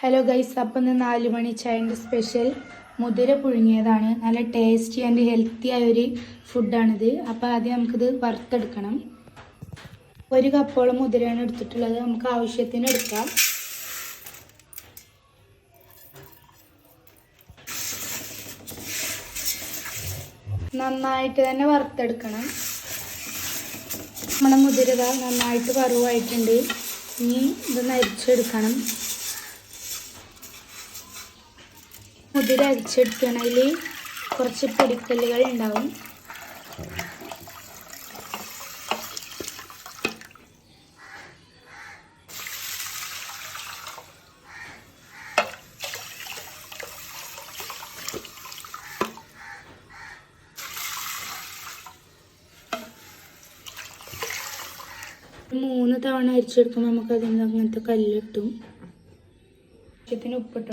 Hello guys അപ്പം ഇന്ന് നാല് മണി ചായന്റെ സ്പെഷ്യൽ മുതിര പുഴുങ്ങിയതാണ്. നല്ല ടേസ്റ്റി ആൻഡ് ഹെൽത്തി ആയൊരു ഫുഡാണിത് അപ്പോൾ ആദ്യം നമുക്കിത് വറുത്തെടുക്കണം. ഒരു കപ്പോളം മുതിരയാണ് എടുത്തിട്ടുള്ളത്. നമുക്ക് ആവശ്യത്തിന് എടുക്കാം. നന്നായിട്ട് തന്നെ വറുത്തെടുക്കണം. നമ്മുടെ മുതിരത നന്നായിട്ട് വറുവായിട്ടുണ്ട്. ഇനി ഇത് അരിച്ചെടുക്കണം മുതിര അരിച്ചെടുക്കണതിൽ കുറച്ച് പൊടിക്കല്ലുകൾ ഉണ്ടാവും. മൂന്ന് തവണ അരിച്ചെടുക്കുമ്പോൾ നമുക്ക് അതിൽ നിന്ന് അങ്ങനത്തെ കല്ലിട്ടും. ആവശ്യത്തിന് ഉപ്പിട്ട്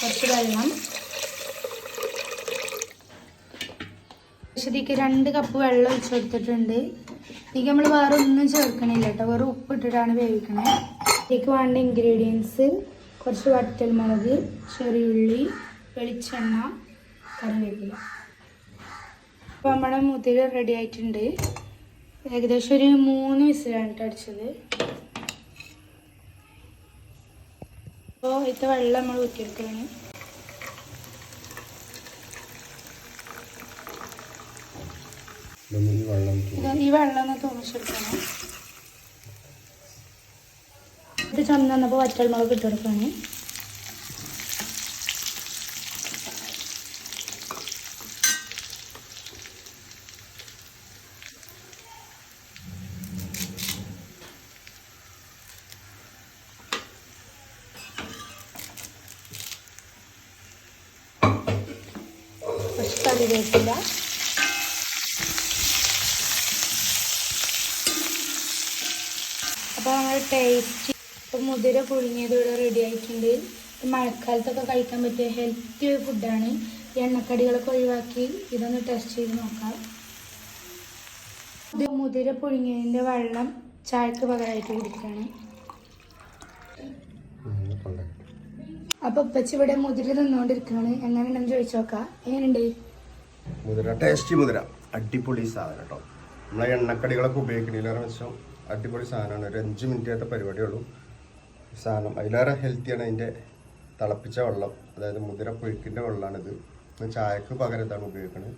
കുറച്ച് വെള്ളം. ഇതിലേക്ക് രണ്ട് കപ്പ് വെള്ളം ഒഴിച്ച് കൊടുത്തിട്ടുണ്ട്. ഇതിലേക്ക് നമ്മൾ വേറെ ഒന്നും ചേർക്കണില്ല കേട്ടോ. വേറെ ഉപ്പിട്ടിട്ടാണ് വേവിക്കണേ. ഇതിലേക്ക് വേണ്ട ഇൻഗ്രീഡിയൻസ് കുറച്ച് വറ്റൽമുളക് ചെറിയുള്ളി വെളിച്ചെണ്ണ കറിവേപ്പില. അപ്പോൾ നമ്മുടെ മുതിര റെഡി ആയിട്ടുണ്ട്. ഏകദേശം ഒരു മൂന്ന് വിസിലാണ് കേട്ടോ അടിച്ചത്. ഇത് വെള്ളം നമ്മൾ ഊറ്റിയെടുക്കുകയാണ് ഈ വെള്ളം ഒന്ന് തുറച്ചെടുക്കണം ഇത് ചന്ത വന്നപ്പോൾ വറ്റൽമുളക് ഇട്ട് കറിവേപ്പില. അപ്പോൾ നമ്മൾ ടേസ്റ്റ് ഇപ്പം മുതിര പുഴുങ്ങിയത് ഇവിടെ റെഡി ആയിട്ടുണ്ട്. മഴക്കാലത്തൊക്കെ കഴിക്കാൻ പറ്റിയ ഹെൽത്തി ഒരു ഫുഡാണ് എണ്ണക്കടികളൊക്കെ ഒഴിവാക്കി ഇതൊന്ന് ടെസ്റ്റ് ചെയ്ത് നോക്കാം. ഇത് മുതിര പുഴുങ്ങിയതിന്റെ വെള്ളം ചായക്ക് പകരമായിട്ട് കുടിക്കുകയാണ് അപ്പൊ അപ്പോൾ ഉപ്പച്ചി ഇവിടെ മുതിര തിന്നുകൊണ്ടിരിക്കുകയാണ് എങ്ങനെയുണ്ടെന്ന് ചോദിച്ചു നോക്കാം. എങ്ങനെയുണ്ട്? മുതിര ടേസ്റ്റി മുതിര. അടിപൊളി സാധനം കേട്ടോ നമ്മളെ എണ്ണക്കടികളൊക്കെ ഉപയോഗിക്കണില്ലേറെ വെച്ചാൽ അടിപൊളി സാധനമാണ്. ഒരു അഞ്ച് മിനിറ്റത്തെ പരിപാടിയുള്ളൂ. സാധനം അതിലേറെ ഹെൽത്തിയാണ് അതിന്റെ തിളപ്പിച്ച വെള്ളം. അതായത് മുതിര പുഴുക്കിന്റെ വെള്ളമാണിത് ചായക്ക് പകരം ഇതാണ് ഉപയോഗിക്കുന്നത്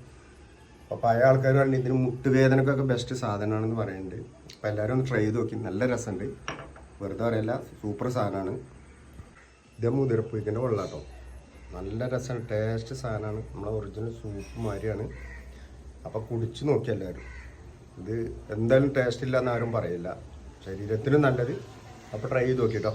അപ്പോൾ പഴയ ആൾക്കാർ പറഞ്ഞു ഇതിന് മുട്ടുവേദനക്കൊക്കെ ബെസ്റ്റ് സാധനമാണെന്ന് പറയുന്നുണ്ട്. അപ്പോൾ എല്ലാവരും ഒന്ന് ട്രൈ ചെയ്ത് നോക്കി. നല്ല രസമുണ്ട്. വെറുതെ പറയല്ല സൂപ്പർ സാധനമാണ്. ഇത് വെള്ളം കേട്ടോ നല്ല രസമാണ്. ടേസ്റ്റ് സാധനമാണ്. നമ്മളെ ഒറിജിനൽ സൂപ്പ് മാതിരിയാണ്. അപ്പോൾ കുടിച്ച് നോക്കി എല്ലാവരും ഇത് എന്തായാലും ടേസ്റ്റ് ഇല്ല എന്നാരും പറയില്ല. ശരീരത്തിനും നല്ലത്. അപ്പോൾ ട്രൈ ചെയ്ത് നോക്കിട്ടോ.